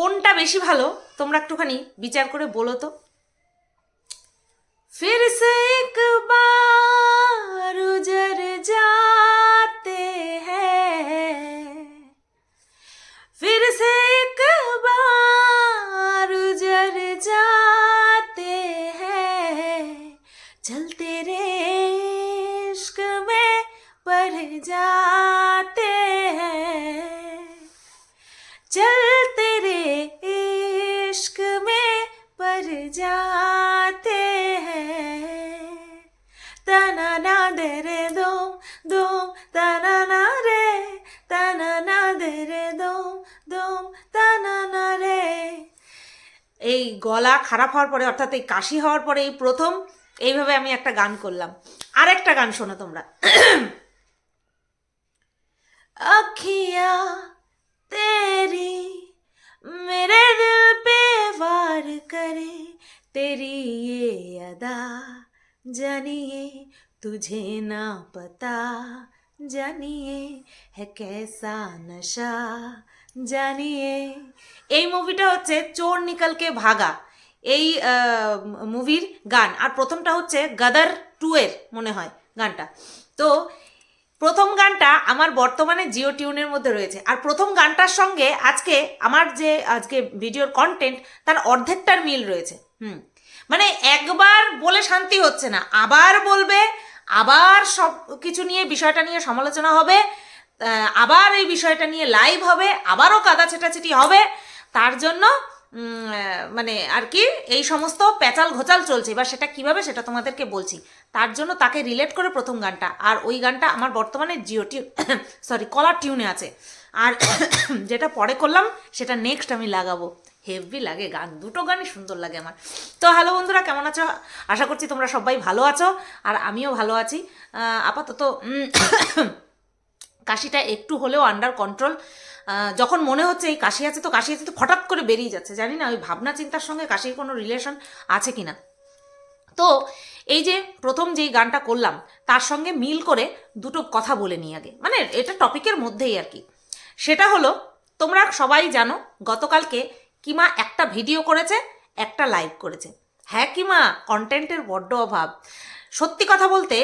কোনটা বেশি ভালো? তোমরা একটুখানি বিচার করে বলো তো। ফির সে একবার। গলা খারাপ হওয়ার পরে অর্থাৎ এই কাশি হওয়ার পরে এই প্রথম এইভাবে আমি একটা গান করলাম আর একটা গান শোনো তোমরা अखियाँ तेरी मेरे दिल पे वार करे तेरी ये अदा जानिए तुझे ना पता জানিয়ে है कैसा नशा জানিয়ে। এই মুভিটা হচ্ছে চোর নিকালকে ভাগা। এই মুভির গান। আর প্রথমটা হচ্ছে গাদার টু এর মনে হয়, গানটা। তো প্রথম গানটা আমার বর্তমানে জিও টিউনের মধ্যে রয়েছে। আর প্রথম গানটার সঙ্গে আজকে আমার যে, আজকে ভিডিওর কন্টেন্ট তার অর্ধেকটার মিল রয়েছে। হুম। মানে একবার বলে শান্তি হচ্ছে না। আবার বলবে, আবার সব কিছু নিয়ে, বিষয়টা নিয়ে সমালোচনা হবে আবার এই বিষয়টা নিয়ে লাইভ হবে, আবারও কাদা ছেটাছেটি হবে। তার জন্য মানে আর কি, এই সমস্ত প্যাচাল ঘোচাল চলছে। এবার সেটা কীভাবে সেটা তোমাদেরকে বলছি। তার জন্য তাকে রিলেট করে প্রথম গানটা। আর ওই গানটা আমার বর্তমানে জিও টিউন সরি কলার টিউনে আছে। আর যেটা পরে করলাম, সেটা নেক্সট আমি লাগাবো। হেভি লাগে গান। দুটো গানই সুন্দর লাগে আমার। তো হ্যালো বন্ধুরা, কেমন আছো? আশা করছি তোমরা সবাই ভালো আছো। আর আমিও ভালো আছি। আপাতত কাশিটা একটু হলেও আন্ডার কন্ট্রোল যখন মনে হচ্ছে এই কাশি আছে তো কাশি আছে তো হঠাৎ করে বেরিয়ে যাচ্ছে। জানি না, ওই ভাবনা চিন্তার সঙ্গে কাশির কোনো রিলেশন আছে কি না তো এই যে প্রথম যেই গানটা করলাম, তার সঙ্গে মিল করে দুটো কথা বলে নিই আগে। মানে এটা টপিকের মধ্যেই আর কি। সেটা হলো, তোমরা সবাই জানো, গতকালকে কিমা একটা ভিডিও করেছে, একটা লাইভ করেছে। হ্যাঁ কিমা কন্টেন্টের বড্ড অভাব। সত্যি কথা বলতে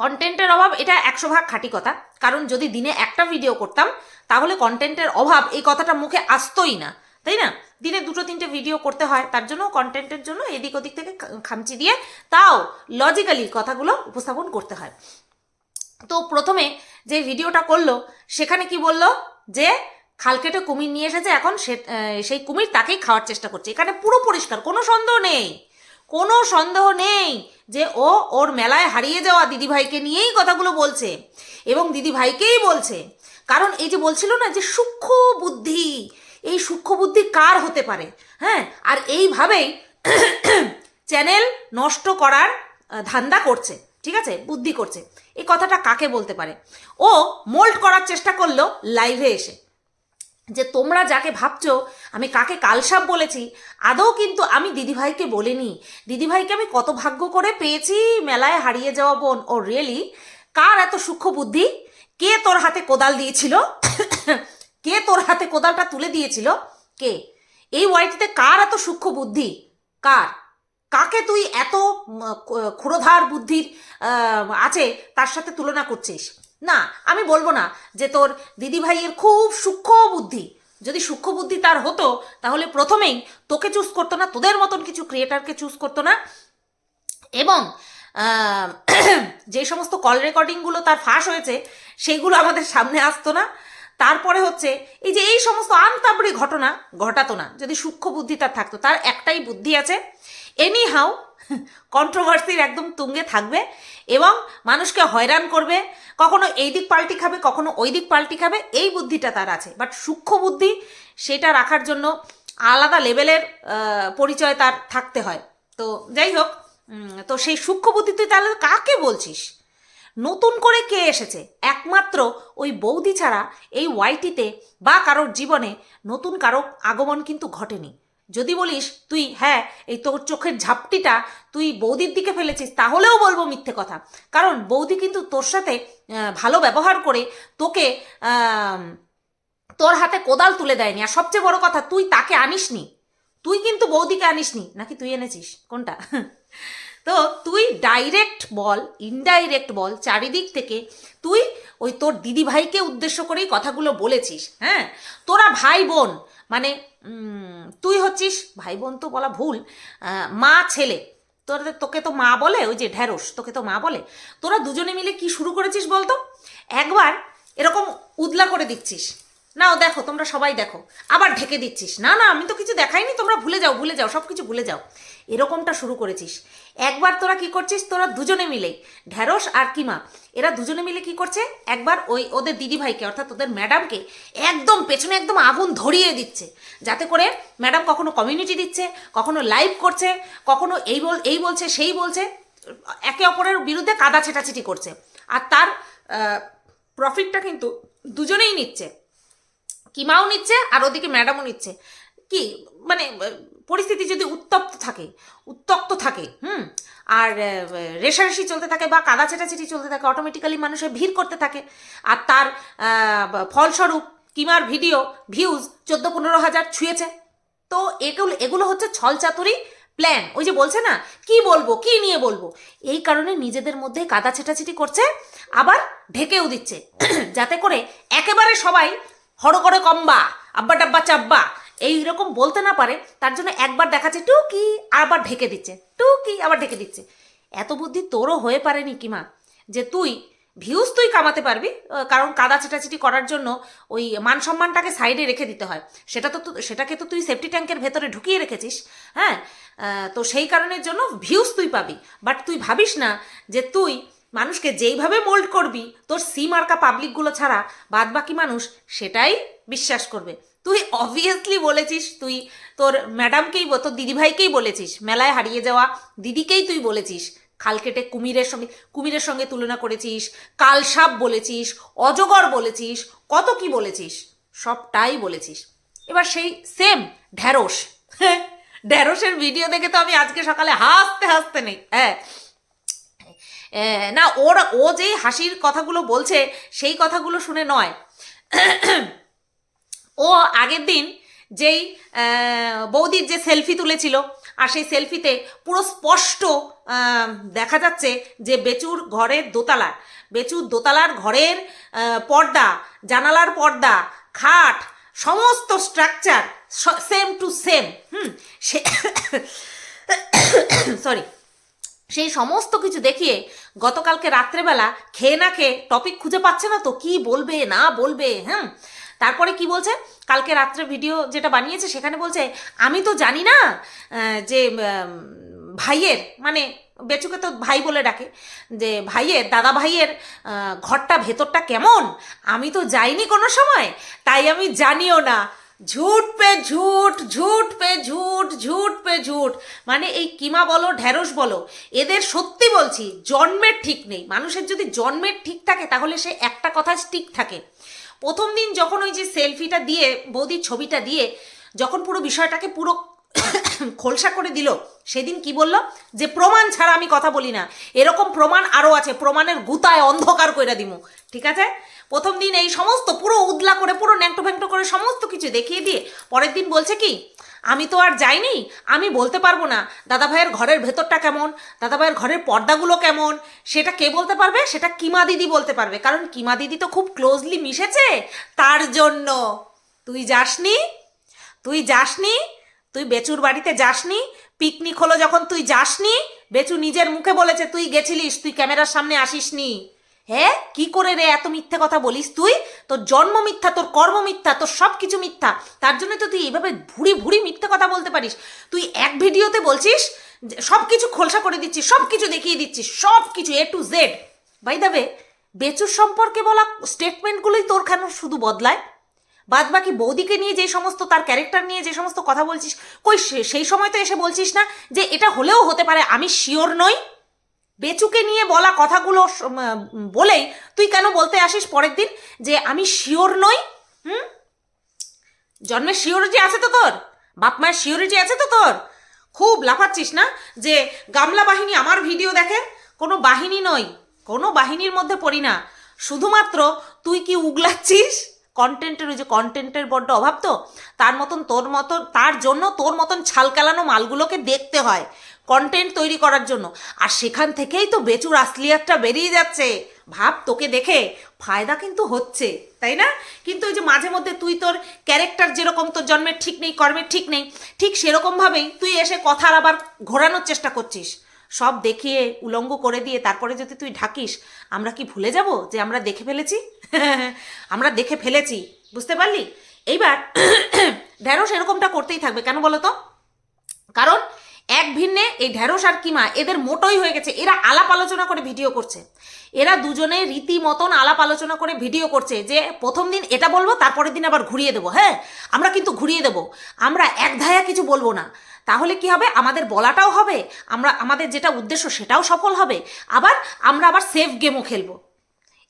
কন্টেন্টের অভাব, এটা একশো ভাগ খাঁটি কথা। কারণ যদি দিনে একটা ভিডিও করতাম, তাহলে কন্টেন্টের অভাব এই কথাটা মুখে আসতোই না। তাই না? দিনে দুটো, তিনটে ভিডিও করতে হয়, তার জন্য কন্টেন্টের জন্য এদিক ওদিক থেকে খামচি দিয়ে তাও লজিক্যালি কথাগুলো উপস্থাপন করতে হয়। তো প্রথমে যে ভিডিওটা করল, সেখানে কি বলল? যে খাল কেটে কুমির নিয়ে এসেছে, এখন সেই কুমির তাকেই খাওয়ার চেষ্টা করছে। এখানে পুরো পরিষ্কার, কোনো সন্দেহ নেই। কোনো সন্দেহ নেই যে ও ওর মেলায় হারিয়ে যাওয়া দিদিভাইকে নিয়েই কথাগুলো বলছে এবং দিদিভাইকেই বলছে। কারণ এই যে বলছিল না যে সূক্ষ্ম বুদ্ধি, এই সূক্ষ্ম বুদ্ধি কার হতে পারে? হ্যাঁ আর এইভাবেই চ্যানেল নষ্ট করার ধান্দা করছে, ঠিক আছে? বুদ্ধি করছে। এই কথাটা কাকে বলতে পারে? ও মোল্ড করার চেষ্টা করল লাইভে এসে। যে তোমরা যাকে ভাবছ, আমি কাকে কালসাপ বলেছি, আদৌ কিন্তু আমি দিদিভাইকে বলিনি। দিদিভাইকে আমি কত ভাগ্য করে পেয়েছি, মেলায় হারিয়ে যাওয়া বোন। ও রিয়েলি কার এত সূক্ষ্ম বুদ্ধি? কে তোর হাতে কোদাল দিয়েছিল? কে তোর হাতে কোদালটা তুলে দিয়েছিল? কে? এই ওয়াইটিতে কার এত সূক্ষ্ম বুদ্ধি? কার? কাকে তুই এত ক্ষুরোধার বুদ্ধির আছে, তার সাথে তুলনা করছিস? না, আমি বলব না যে তোর দিদিভাইয়ের খুব সূক্ষ্ম বুদ্ধি। যদি সূক্ষ্ম বুদ্ধি তার হতো, তাহলে প্রথমেই তোকে চুজ করতো না, তোদের মতন কিছু ক্রিয়েটারকে চুজ করতো না। এবং যে সমস্ত কল রেকর্ডিংগুলো তার ফাঁস হয়েছে সেইগুলো আমাদের সামনে আসতো না। তারপরে হচ্ছে, এই যে এই সমস্ত আনতাবড়ি ঘটনা ঘটাতো না, যদি সূক্ষ্ম বুদ্ধি তার থাকতো, তার একটাই বুদ্ধি আছে এনি হাউ কন্ট্রোভার্সির একদম তুঙ্গে থাকবে এবং মানুষকে হয়রান করবে। কখনো এই দিক পাল্টি খাবে, কখনো ওই দিক পাল্টি খাবে, এই বুদ্ধিটা তার আছে। বাট সূক্ষ্ম বুদ্ধি, সেটা রাখার জন্য আলাদা লেভেলের পরিচয় তার থাকতে হয়। তো যাই হোক তো সেই সূক্ষ্ম বুদ্ধি তুই তাহলে কাকে বলছিস? নতুন করে কে এসেছে? একমাত্র ওই বৌদি ছাড়া এই ওয়াইটিতে বা কারোর জীবনে নতুন কারও আগমন কিন্তু ঘটেনি। যদি বলিস, তুই হ্যাঁ এই তোর চোখের ঝাপটিটা তুই বৌদির দিকে ফেলেছিস, তাহলেও বলব মিথ্যে কথা। কারণ বৌদি কিন্তু তোর সাথে ভালো ব্যবহার করে তোকে তোর হাতে কোদাল তুলে দেয়নি। আর সবচেয়ে বড় কথা, তুই তাকে আনিসনি। তুই কিন্তু বৌদিকে আনিসনি। নাকি তুই এনেছিস? কোনটা? তো তুই ডাইরেক্ট বল ইনডাইরেক্ট বল, চারিদিক থেকে তুই ওই তোর দিদি ভাইকে উদ্দেশ্য করেই কথাগুলো বলেছিস হ্যাঁ? তোরা ভাই বোন মানে তুই হচ্ছিস ভাই বোন তো বলা ভুল মা, ছেলে। তোর তোকে তো মা বলে, ওই যে ঢ্যাঁড়স, তোকে তো মা বলে। তোরা দুজনে মিলে কি শুরু করেছিস বলতো? একবার এরকম উদলা করে দিচ্ছিস। না ও দেখো, তোমরা সবাই দেখো। আবার ঢেকে দিচ্ছিস। না না, আমি তো কিছু দেখাইনি, তোমরা ভুলে যাও ভুলে যাও সব কিছু ভুলে যাও। এরকমটা শুরু করেছিস। একবার তোরা কি করছিস, তোরা দুজনে মিলে, ঢ্যাঁড়স আর কিমা, এরা দুজনে মিলে কি করছে? একবার ওই ওদের দিদি ভাইকে অর্থাৎ ওদের ম্যাডামকে একদম পেছনে একদম আগুন ধরিয়ে দিচ্ছে, যাতে করে ম্যাডাম কখনো কমিউনিটি দিচ্ছে, কখনো লাইভ করছে, কখনো এই বল, এই বলছে, সেই বলছে, একে অপরের বিরুদ্ধে কাদা ছেটাছেটি করছে। আর তার প্রফিটটা কিন্তু দুজনেই নিচ্ছে। কিমাও নিচ্ছে আর ওদিকে ম্যাডামও নিচ্ছে। কি মানে পরিস্থিতি যদি উত্তপ্ত থাকে উত্তপ্ত থাকে, হুম, আর রেশারেশি চলতে থাকে বা কাদা ছেটাছেটি চলতে থাকে অটোমেটিক্যালি মানুষের ভিড় করতে থাকে, আর তার ফলস্বরূপ কিমার ভিডিও ভিউজ চোদ্দ পনেরো হাজার ছুঁয়েছে। তো এগুলো এগুলো হচ্ছে ছলচাতুরি প্ল্যান ওই যে বলছে না, কি বলব, কি নিয়ে বলব? এই কারণে নিজেদের মধ্যে কাদা ছেটাছেটি করছে, আবার ঢেকেও দিচ্ছে। যাতে করে একেবারে সবাই হড় করে কম্বা আব্বা ডাব্বা চাব্বা এই রকম বলতে না পারে, তার জন্য একবার দেখাচ্ছে, টুকি, আবার ঢেকে দিচ্ছে, টুকি, আবার ঢেকে দিচ্ছে। এত বুদ্ধি তোরও হয়ে পারেনি কিমা, যে তুই ভিউজ তুই কামাতে পারবি কারণ কাদা ছেটাছেটি করার জন্য ওই মান সম্মানটাকে সাইডে রেখে দিতে হয়। সেটা তো সেটাকে তো তুই সেফটি ট্যাঙ্কের ভেতরে ঢুকিয়ে রেখেছিস হ্যাঁ? তো সেই কারণের জন্য ভিউজ তুই পাবি। বাট তুই ভাবিস না যে তুই মানুষকে যেইভাবে মোল্ড করবি, তোর সি মার্কা পাবলিকগুলো ছাড়া বাদ বাকি মানুষ সেটাই বিশ্বাস করবে। তুই অবভিয়াসলি বলেছিস, তুই তোর ম্যাডামকেই তোর দিদিভাইকেই বলেছিস, মেলায় হারিয়ে যাওয়া দিদিকেই তুই বলেছিস, খাল কেটে কুমিরের সঙ্গে কুমিরের সঙ্গে তুলনা করেছিস, কালসাপ বলেছিস, অজগর বলেছিস, কত কি বলেছিস, সবটাই বলেছিস। এবার সেই সেম ঢ্যাঁড়স ঢ্যাঁড়সের ভিডিও দেখে তো আমি আজকে সকালে হাসতে হাসতে নেই হ্যাঁ। না, ওর, ও যেই হাসির কথাগুলো বলছে, সেই কথাগুলো শুনে নয়। ও আগের দিন যেই বৌদির যে সেলফি তুলেছিল, আর সেই সেলফিতে পুরো স্পষ্ট দেখা যাচ্ছে যে বেচুর ঘরের দোতলা বেচুর দোতলার ঘরের পর্দা, জানালার পর্দা, খাট, সমস্ত স্ট্রাকচার সেম টু সেম হুম, সে সরি সেই সমস্ত কিছু দেখিয়ে গতকালকে রাত্রেবেলা খেয়ে না খেয়ে টপিক খুঁজে পাচ্ছে না তো কি বলবে, না বলবে হ্যাঁ তারপরে কি বলছে? কালকে রাত্রে ভিডিও যেটা বানিয়েছে, সেখানে বলছে, আমি তো জানি না যে ভাইয়ের মানে বেচুকে তো ভাই বলে ডাকে, যে ভাইয়ের, দাদা ভাইয়ের ঘরটা ভেতরটা কেমন? আমি তো যাইনি কোনো সময়, তাই আমি জানিও না। ঝুট পে ঝুট ঝুট পে ঝুট ঝুট পে ঝুট। মানে এই কিমা বলো ঢ্যাঁড়স বলো, এদের সত্যি বলছি, জন্মের ঠিক নেই। মানুষের যদি জন্মের ঠিক থাকে, তাহলে সে একটা কথা ঠিক থাকে। প্রথম দিন যখন ওই যে সেলফিটা দিয়ে বৌদির ছবিটা দিয়ে যখন পুরো বিষয়টাকে পুরো খোলসা করে দিল। সেদিন কি বলল? যে প্রমাণ ছাড়া আমি কথা বলি না। এরকম প্রমাণ আরও আছে। প্রমাণের গুতায় অন্ধকার কইরা দিমু। ঠিক আছে? প্রথম দিন এই সমস্ত পুরো উদলা করে, পুরো ন্যাংটো ফ্যাংটো করে সমস্ত কিছু দেখিয়ে দিয়ে পরের দিন বলছে কি, আমি তো আর যাইনি। আমি বলতে পারব না। দাদা ভাইয়ের ঘরের ভেতরটা কেমন? দাদা ভাইয়ের ঘরের পর্দাগুলো কেমন? সেটা কে বলতে পারবে? সেটা কিমা দিদি বলতে পারবে। কারণ কিমা দিদি তো খুব ক্লোজলি মিশেছে। তার জন্য। তুই যাসনি? তুই যাসনি? তুই বেচুর বাড়িতে যাসনি? পিকনিক হলো যখন তুই যাসনি? বেচু নিজের মুখে বলেছে, তুই গেছিলিস, তুই ক্যামেরার সামনে আসিসনি। হ্যাঁ? কি করে রে এত মিথ্যে কথা বলিস তুই? তোর জন্ম মিথ্যা, তোর কর্ম মিথ্যা, তোর সব কিছু মিথ্যা। তার জন্য তো তুই এইভাবে ভুড়ি ভুড়ি মিথ্যে কথা বলতে পারিস। তুই এক ভিডিওতে বলছিস সব কিছু খোলসা করে দিচ্ছিস সব কিছু দেখিয়ে দিচ্ছিস সব কিছু এ টু জেড বাই দাবে বেচুর সম্পর্কে বলা স্টেটমেন্টগুলোই তোর কেন শুধু বদলায়? বাদ বাকি বৌদিকে নিয়ে যে সমস্ত, তার ক্যারেক্টার নিয়ে যে সমস্ত কথা বলছিস, কই সেই সময় তো এসে বলছিস না যে এটা হলেও হতে পারে, আমি শিওর নই। বেচুকে নিয়ে বলা কথাগুলো বলেই তুই কেন বলতে আসিস পরের দিন যে আমি শিওর নই? হুম? জন্মের শিওরিটি আছে তো তোর? বাপ মায়ের শিওরিটি আছে তো তোর? খুব লাফাচ্ছিস না যে গামলা বাহিনী আমার ভিডিও দেখে? কোনো বাহিনী নই, কোনো বাহিনীর মধ্যে পড়ি না। শুধুমাত্র তুই কি উগলাচ্ছিস? কন্টেন্টের ওই যে কন্টেন্টের বড্ড অভাব তো, তার মতন তোর মতন, তার জন্য তোর মতন ছাল ছালকালানো মালগুলোকে দেখতে হয় কন্টেন্ট তৈরি করার জন্য। আর সেখান থেকেই তো বেচুর আসলিয়াতটা বেরিয়ে যাচ্ছে। ভাব, তোকে দেখে ফায়দা কিন্তু হচ্ছে, তাই না? কিন্তু ওই যে মাঝে মধ্যে তুই তোর ক্যারেক্টার যেরকম তোর জন্মের ঠিক নেই, কর্মের ঠিক নেই, ঠিক সেরকমভাবেই তুই এসে কথার আবার ঘোরানোর চেষ্টা করছিস। সব দেখিয়ে উলঙ্গ করে দিয়ে তারপরে যদি তুই ঢাকিস, আমরা কি ভুলে যাব যে আমরা দেখে ফেলেছি? আমরা দেখে ফেলেছি। বুঝতে পারলি? এইবার ঢেঁড়স এরকমটা করতেই থাকবে। কেন বলো তো কারণ এক ভিন্নে এই ঢেঁড়স আর কিমা এদের মোটোই হয়ে গেছে। এরা আলাপ আলোচনা করে ভিডিও করছে। এরা দুজনে রীতিমতন আলাপ আলোচনা করে ভিডিও করছে যে, প্রথম দিন এটা বলব, তারপরের দিন আবার ঘুরিয়ে দেবো। হ্যাঁ আমরা কিন্তু ঘুরিয়ে দেবো। আমরা এক ধায়া কিছু বলব না। তাহলে কি হবে? আমাদের বলাটাও হবে। আমরা, আমাদের যেটা উদ্দেশ্য সেটাও সফল হবে। আবার আমরা আবার সেফ গেমও খেলব।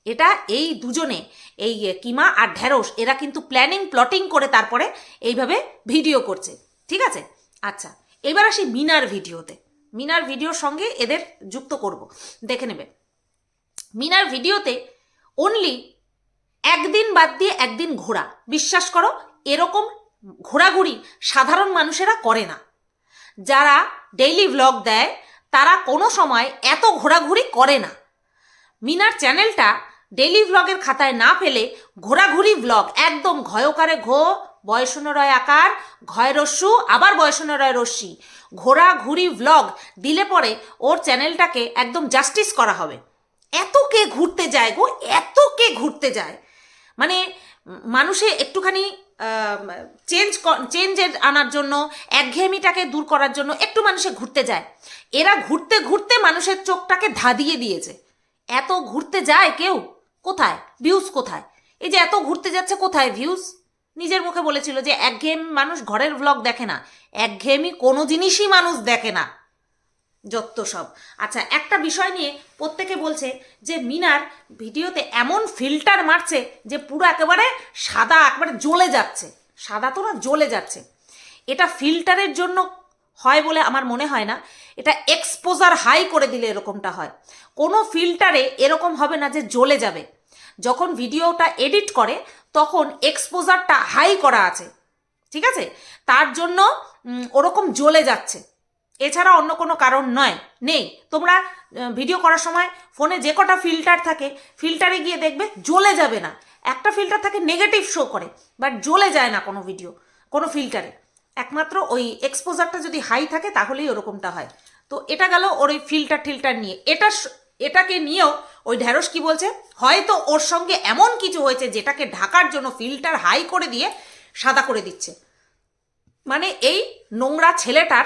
এটা এই দুজনে, এই কিমা আর ঢ্যাঁড়স এরা কিন্তু প্ল্যানিং, প্লটিং করে তারপরে এইভাবে ভিডিও করছে। ঠিক আছে? আচ্ছা। এবার আসি মিনার ভিডিওতে। মিনার ভিডিওর সঙ্গে এদের যুক্ত করব। দেখে নেবে। মিনার ভিডিওতে অনলি একদিন বাদ দিয়ে একদিন ঘোরা। বিশ্বাস করো, এরকম ঘোরাঘুরি সাধারণ মানুষেরা করে না। যারা ডেইলি ভ্লগ দেয়, তারা কোনো সময় এত ঘোরাঘুরি করে না। মিনার চ্যানেলটা ডেইলি ভ্লগের খাতায় না ফেলে ঘোরাঘুরি ভ্লগ একদম ঘয়কারে ঘো বয়সন রয় আকার, ঘয় রস্যু, আবার বয়সন রয় রশ্মি ঘোরাঘুরি ভ্লগ দিলে পরে ওর চ্যানেলটাকে একদম জাস্টিস করা হবে। এত কে ঘুরতে যায় গো, এত কে ঘুরতে যায়। মানে মানুষে একটুখানি চেঞ্জ চেঞ্জের আনার জন্য, একঘেয়েমিটাকে দূর করার জন্য একটু মানুষে ঘুরতে যায়। এরা ঘুরতে ঘুরতে মানুষের চোখটাকে ধাঁধিয়ে দিয়েছে। এত ঘুরতে যায় কেউ? কোথায়? ভিউজ কোথায়? এই যে এত ঘুরতে যাচ্ছে কোথায় ভিউজ নিজের মুখে বলেছিল যে একঘেয়েমি মানুষ ঘরের ভ্লগ দেখে না, একঘেয়েমি কোনো জিনিসই মানুষ দেখে না। যত সব। আচ্ছা একটা বিষয় নিয়ে প্রত্যেকে বলছে যে মিনার ভিডিওতে এমন ফিল্টার মারছে যে পুরো একেবারে সাদা, একেবারে জ্বলে যাচ্ছে। সাদা তো না, জ্বলে যাচ্ছে। এটা ফিল্টারের জন্য হয় বলে আমার মনে হয় না। এটা এক্সপোজার হাই করে দিলে এরকমটা হয়। কোনো ফিল্টারে এরকম হবে না যে জ্বলে যাবে। যখন ভিডিওটা এডিট করে, তখন এক্সপোজারটা হাই করা আছে। ঠিক আছে? তার জন্য ওরকম জ্বলে যাচ্ছে। এছাড়া অন্য কোনো কারণ নয়। নেই। তোমরা ভিডিও করার সময় ফোনে যে কটা ফিল্টার থাকে ফিল্টারে গিয়ে দেখবে জ্বলে যাবে না। একটা ফিল্টার থাকে নেগেটিভ শো করে বাট জ্বলে যায় না কোনো ভিডিও কোনো ফিল্টারে একমাত্র ওই এক্সপোজারটা যদি হাই থাকে, তাহলেই ওরকমটা হয়। তো এটা গেল ওর ওই ফিল্টার টিল্টার নিয়ে। এটা এটাকে নিয়েও ওই ঢ্যাঁড়স কি বলছে? হয়তো ওর সঙ্গে এমন কিছু হয়েছে যেটাকে ঢাকার জন্য ফিল্টার হাই করে দিয়ে সাদা করে দিচ্ছে। মানে এই নোংরা ছেলেটার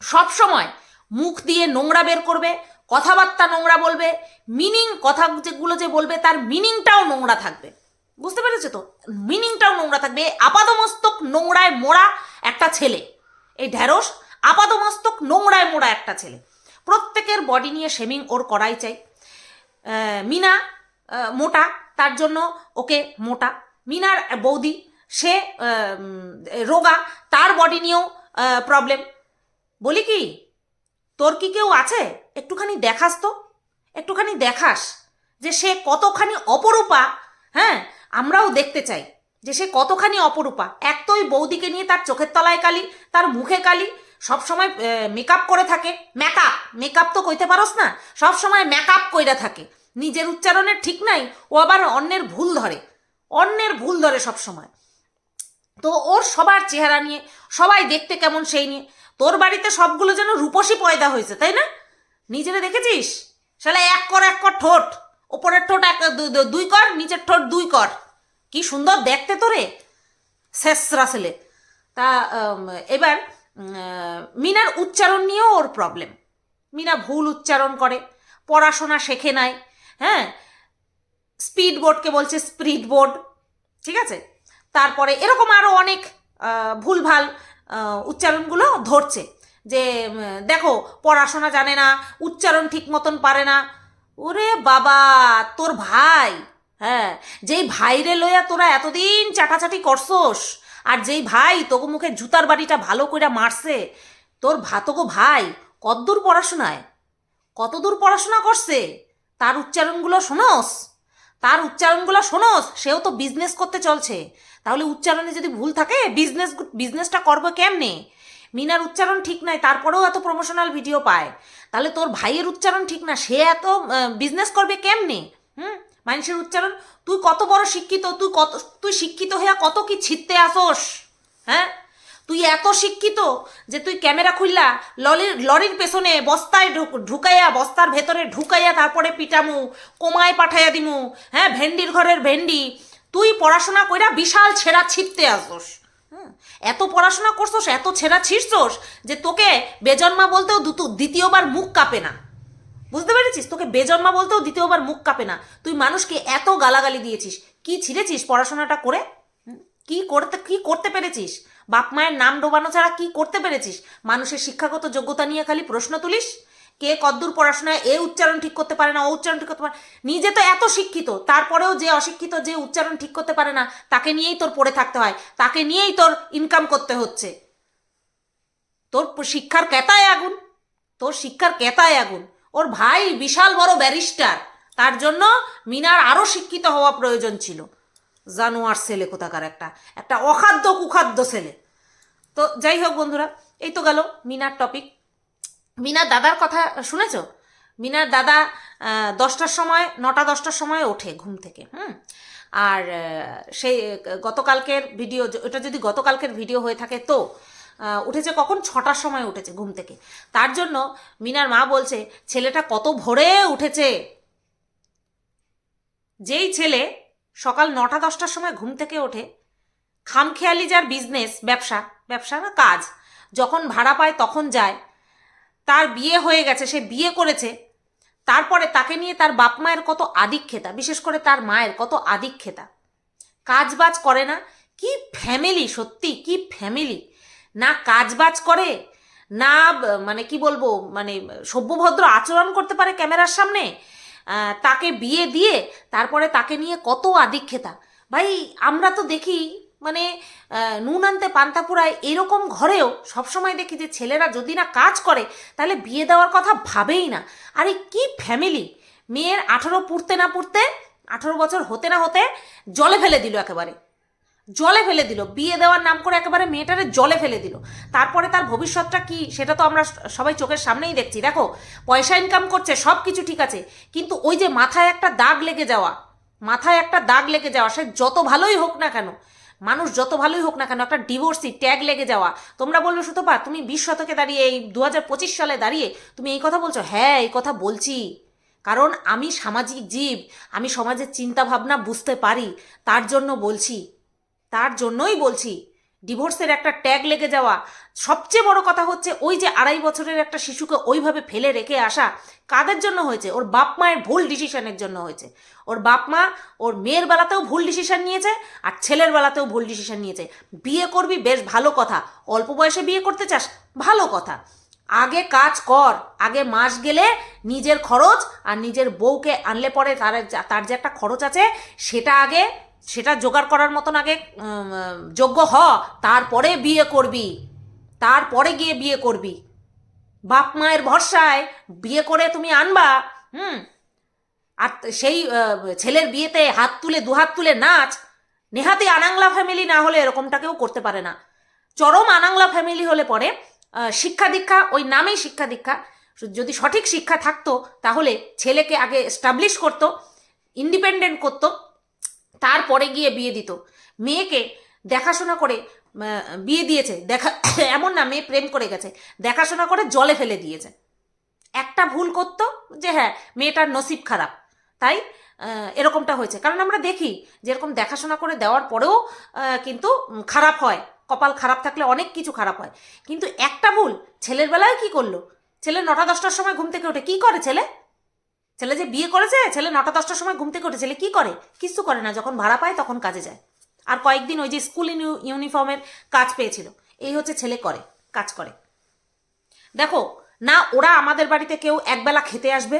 সব সময় মুখ দিয়ে নোংরা বের করবে, কথাবার্তা নোংরা বলবে মিনিং কথা যেগুলো যে বলবে তার মিনিংটাও নোংরা থাকবে। বুঝতে পেরেছ তো? মিনিংটাও নোংরা থাকবে। আপাদমস্তক নোংরায় মোড়া একটা ছেলে। এই ঢ্যাঁড়স আপাদমস্তক নোংরায় মোড়া একটা ছেলে। প্রত্যেকের বডি নিয়ে শেমিং ওর করাই চাই। মিনা মোটা, তার জন্য ওকে মোটা। মিনার বৌদি, সে রোগা, তার বডি নিয়েও প্রবলেম বলি কি, তোর কি কেউ আছে? একটুখানি দেখাস তো। একটুখানি দেখাস যে সে কতখানি অপরূপা হ্যাঁ? আমরাও দেখতে চাই যে সে কতখানি অপরূপা। এক তো ওই বৌদিকে নিয়ে তার চোখের তলায় কালি, তার মুখে কালি সবসময় মেকআপ করে থাকে। মেকআপ মেকআপ তো কইতে পারস না। সব সময় মেকআপ কইরা থাকে। নিজের উচ্চারণের ঠিক নাই, ও আবার অন্যের ভুল ধরে। অন্যের ভুল ধরে সব সময়। তো ওর সবার চেহারা নিয়ে, সবাই দেখতে কেমন সেই নিয়ে। তোর বাড়িতে সবগুলো যেন রূপসী পয়দা হয়েছে, তাই না? নিজেরা দেখেছিস? শালা এক কর এক কর ঠোঁট। ওপরের ঠোঁট এক দুই কর, নিচের ঠোঁট দুই কর। কি সুন্দর দেখতে তোরে? শেষ ছেলে। তা এবার মিনার উচ্চারণ নিয়েও ওর প্রবলেম মিনা ভুল উচ্চারণ করে, পড়াশোনা শেখে নাই হ্যাঁ? স্পিড বোর্ডকে বলছে স্পিড বোর্ড ঠিক আছে? তারপরে এরকম আরও অনেক ভুলভাল উচ্চারণগুলো ধরছে যে দেখো, পড়াশোনা জানে না, উচ্চারণ ঠিক মতন পারে না। ওরে বাবা, তোর ভাই হ্যাঁ? যেই ভাইরে লইয়া তোরা এতদিন চাটাচাটি করছস আর যেই ভাই তোকে মুখে জুতার বাড়িটা ভালো করে মারছে, তোর ভাতকো ভাই কতদূর পড়াশোনায়? কতদূর পড়াশোনা করছে? তার উচ্চারণগুলো শোনস? তার উচ্চারণগুলো শোনোস? সেও তো বিজনেস করতে চলছে। তাহলে উচ্চারণে যদি ভুল থাকে বিজনেস বিজনেসটা করব কেমনে? মিনার উচ্চারণ ঠিক নাই, তারপরেও এত প্রমোশনাল ভিডিও পায়। তাহলে তোর ভাইয়ের উচ্চারণ ঠিক না, সে এত বিজনেস করবে কেমনে? হুম? মানুষের উচ্চারণ, তুই কত বড় শিক্ষিত, তুই কত, তুই শিক্ষিত হইয়া কত কি ছিটতে আসোস? হ্যাঁ? তুই এত শিক্ষিত যে তুই ক্যামেরা খুললা লরির লরির পেছনে বস্তায় ঢুক- ঢুকাইয়া, বস্তার ভেতরে ঢুকাইয়া তারপরে পিটামু, কোমায় পাঠাইয়া দিমু হ্যাঁ? ভেন্ডির ঘরের ভেন্ডি। তুই পড়াশোনা কইরা বিশাল ছেঁড়া ছিটতে আসোস এত পড়াশোনা করছোস, এত ছেঁড়া ছিঁড়ছোস যে তোকে বেজন্মা বলতেও দ্বিতীয়বার মুখ কাঁপে না। বুঝতে পেরেছিস? তোকে বেজন্মা বলতেও দ্বিতীয়বার মুখ কাঁপে না। তুই মানুষকে এত গালাগালি দিয়েছিস। কি ছিঁড়েছিস পড়াশোনাটা করে? কি করতে কি করতে পেরেছিস? বাপ মায়ের নাম ডোবানো ছাড়া কি করতে পেরেছিস? মানুষের শিক্ষাগত যোগ্যতা নিয়ে খালি প্রশ্ন তুলিস? কে কদ্দূর পড়াশোনায় এ উচ্চারণ ঠিক করতে পারে না, ও উচ্চারণ ঠিক করতে পারে নিজে তো এত শিক্ষিত, তারপরেও যে অশিক্ষিত, যে উচ্চারণ ঠিক করতে পারে না, তাকে নিয়েই তোর পড়ে থাকতে হয়। তাকে নিয়েই তোর ইনকাম করতে হচ্ছে। তোর শিক্ষার কেতায় আগুন। তোর শিক্ষার কেতায় আগুন। ওর ভাই বিশাল বড় ব্যারিস্টার। তার জন্য মিনার আরও শিক্ষিত হওয়া প্রয়োজন ছিল। জানোয়ার ছেলে কোথাকার একটা? একটা অখাদ্য কুখাদ্য ছেলে। তো যাই হোক বন্ধুরা, এই তো গেল মিনার টপিক মিনার দাদার কথা শুনেছ? মিনার দাদা দশটার সময়, নটা, দশটার সময় ওঠে ঘুম থেকে, হুম? আর সেই, গতকালকের ভিডিও ওটা যদি গতকালকের ভিডিও হয়ে থাকে তো উঠেছে কখন? ছটার সময় উঠেছে ঘুম থেকে। তার জন্য মিনার মা বলছে, ছেলেটা কত ভোরে উঠেছে? যেই ছেলে সকাল নটা, দশটার সময় ঘুম থেকে ওঠে, খামখেয়ালি যার বিজনেস ব্যবসা ব্যবসা না কাজ, যখন ভাড়া পায় তখন যায়। তার বিয়ে হয়ে গেছে, সে বিয়ে করেছে। তারপরে তাকে নিয়ে তার বাপ মায়ের কত আদিক্ষেতা, বিশেষ করে তার মায়ের কত আদিক্ষেতা। কাজ বাজ করে না। কি ফ্যামিলি সত্যি, কি ফ্যামিলি না কাজ বাজ করে, না মানে কি বলব মানে সভ্যভদ্র আচরণ করতে পারে ক্যামেরার সামনে তাকে বিয়ে দিয়ে তারপরে তাকে নিয়ে কত আদিক্ষেতা। ভাই, আমরা তো দেখি মানে নুন আনতে পান্তা পুরায় এরকম ঘরেও সবসময় দেখি যে ছেলেরা যদি না কাজ করে, তাহলে বিয়ে দেওয়ার কথা ভাবেই না। আরে কি ফ্যামিলি? মেয়ের আঠারো পুড়তে না পুড়তে, আঠারো বছর হতে না হতে জলে ফেলে দিল একেবারে। জলে ফেলে দিল। বিয়ে দেওয়ার নাম করে একেবারে মেয়েটারে জলে ফেলে দিল। তারপরে তার ভবিষ্যৎটা কি, সেটা তো আমরা সবাই চোখের সামনেই দেখছি। দেখো, পয়সা ইনকাম করছে সব কিছু ঠিক আছে, কিন্তু ওই যে মাথায় একটা দাগ লেগে যাওয়া, মাথায় একটা দাগ লেগে যাওয়া, সে যত ভালোই হোক না কেন, মানুষ যত ভালোই হোক না কেন, একটা ডিভোর্সি ট্যাগ লেগে যাওয়া, তোমরা বলবে সুতপা, তুমি বিশ শতকে দাঁড়িয়ে, এই দু হাজার পঁচিশ সালে দাঁড়িয়ে, তুমি এই কথা বলছো? হ্যাঁ এই কথা বলছি। কারণ আমি সামাজিক জীব, আমি সমাজের চিন্তা ভাবনা বুঝতে পারি, তার জন্য বলছি। তার জন্যই বলছি, ডিভোর্সের একটা ট্যাগ লেগে যাওয়া। সবচেয়ে বড় কথা হচ্ছে, ওই যে আড়াই বছরের একটা শিশুকে ওইভাবে ফেলে রেখে আসা, কাদের জন্য হয়েছে? ওর বাপ মায়ের ভুল ডিসিশনের জন্য হয়েছে। ওর বাপ মা, ওর মেয়ের বেলাতেও ভুল ডিসিশন নিয়েছে, আর ছেলের বেলাতেও ভুল ডিসিশন নিয়েছে। বিয়ে করবি, বেশ ভালো কথা। অল্প বয়সে বিয়ে করতে চাস, ভালো কথা। আগে কাজ কর, আগে মাস গেলে নিজের খরচ আর নিজের বউকে আনলে পরে তার তার যে একটা খরচ আছে, সেটা আগে সেটা জোগাড় করার মতন আগে যোগ্য হ, তারপরে বিয়ে করবি। তারপরে গিয়ে বিয়ে করবি। বাপ মায়ের ভরসায় বিয়ে করে তুমি আনবা, হুম? আর সেই ছেলের বিয়েতে হাত তুলে, দুহাত তুলে নাচ নেহাতি আনাংলা ফ্যামিলি না হলে এরকমটা কেউ করতে পারে না। চরম আনাংলা ফ্যামিলি হলে পরে শিক্ষা দীক্ষা, ওই নামেই শিক্ষা দীক্ষা। যদি সঠিক শিক্ষা থাকতো, তাহলে ছেলেকে আগে স্টাবলিশ করতো ইন্ডিপেন্ডেন্ট করতো তারপরে গিয়ে বিয়ে দিত। মেয়েকে দেখাশোনা করে বিয়ে দিয়েছে। দেখা, এমন না, মেয়ে প্রেম করে গেছে। দেখাশোনা করে জলে ফেলে দিয়েছে। একটা ভুল করতো যে হ্যাঁ মেয়েটার নসিব খারাপ। তাই এরকমটা হয়েছে। কারণ আমরা দেখি যেরকম দেখাশোনা করে দেওয়ার পরেও কিন্তু খারাপ হয়। কপাল খারাপ থাকলে অনেক কিছু খারাপ হয়। কিন্তু একটা ভুল, ছেলের বেলায় কি করল? ছেলে নটা দশটার সময় ঘুম থেকে ওঠে। কি করে ছেলে? ছেলে যে বিয়ে করেছে, ছেলে নটা দশটার সময় ঘুম থেকে ওঠে ছেলে কি করে? কিছু করে না, যখন ভাড়া পায় তখন কাজে যায়। আর কয়েকদিন ওই যে স্কুল ইউনিফর্মের কাজ পেয়েছিল, এই হচ্ছে ছেলে করে, কাজ করে। দেখো, না ওরা আমাদের বাড়িতে কেউ একবেলা খেতে আসবে,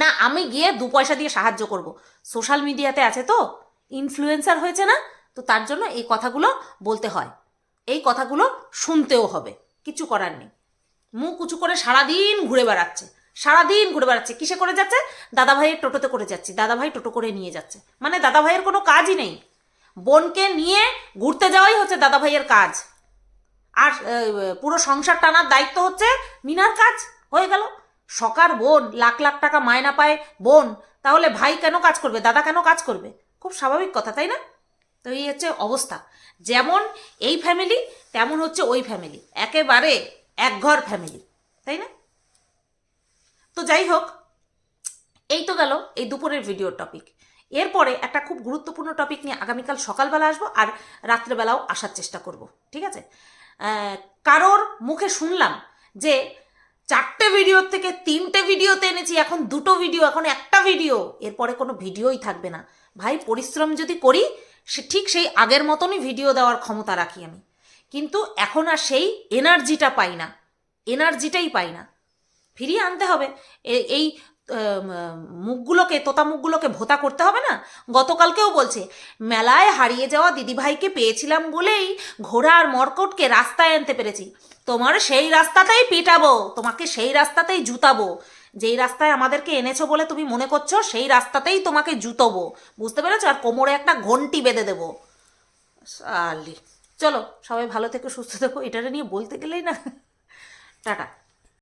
না আমি গিয়ে দু পয়সা দিয়ে সাহায্য করব। সোশ্যাল মিডিয়াতে আছে তো, ইনফ্লুয়েন্সার হয়েছে না, তো তার জন্য এই কথাগুলো বলতে হয়। এই কথাগুলো শুনতেও হবে, কিছু করার নেই। মুখ উঁচু করে সারাদিন ঘুরে বেড়াচ্ছে। সারাদিন ঘুরে বেড়াচ্ছে। কিসে করে যাচ্ছে? দাদা ভাইয়ের টোটোতে করে যাচ্ছি। দাদা ভাই টোটো করে নিয়ে যাচ্ছে। মানে দাদা ভাইয়ের কোনো কাজই নেই। বোনকে নিয়ে ঘুরতে যাওয়াই হচ্ছে দাদা ভাইয়ের কাজ। আর পুরো সংসার টানার দায়িত্ব হচ্ছে মিনার কাজ। হয়ে গেল। সকার বোন, লাখ লাখ টাকা মায়না পায় বোন। তাহলে ভাই কেন কাজ করবে? দাদা কেন কাজ করবে? খুব স্বাভাবিক কথা, তাই না? তো এই হচ্ছে অবস্থা। যেমন এই ফ্যামিলি তেমন হচ্ছে ওই ফ্যামিলি একেবারে একঘর ফ্যামিলি তাই না? তো যাই হোক এই তো গেল এই দুপুরের ভিডিওর টপিক এরপরে একটা খুব গুরুত্বপূর্ণ টপিক নিয়ে আগামীকাল সকালবেলা আসব আর রাত্রেবেলাও আসার চেষ্টা করব, ঠিক আছে? কারোর মুখে শুনলাম যে চারটে ভিডিওর থেকে তিনটে ভিডিওতে এনেছি, এখন দুটো ভিডিও এখন একটা ভিডিও এরপরে কোনো ভিডিওই থাকবে না। ভাই, পরিশ্রম যদি করি, সে ঠিক সেই আগের মতনই ভিডিও দেওয়ার ক্ষমতা রাখি আমি। কিন্তু এখন আর সেই এনার্জিটা পাই না এনার্জিটাই পাই না। ফিরিয়ে আনতে হবে। এই মুখগুলোকে, তোতা মুখগুলোকে ভোতা করতে হবে না? গতকালকেও বলছে, মেলায় হারিয়ে যাওয়া দিদিভাইকে পেয়েছিলাম বলেই ঘোড়া আর মর্কটকে রাস্তায় আনতে পেরেছি। তোমার সেই রাস্তাতেই পিটাবো, তোমাকে সেই রাস্তাতেই জুতাবো। যেই রাস্তায় আমাদেরকে এনেছো বলে তুমি মনে করছ, সেই রাস্তাতেই তোমাকে জুতবো। বুঝতে পেরেছ? আর কোমরে একটা ঘন্টি বেঁধে দেবো। সালি চলো, সবাই ভালো থেকে, সুস্থ থেকো। এটারে নিয়ে বলতে গেলেই না। টাটা।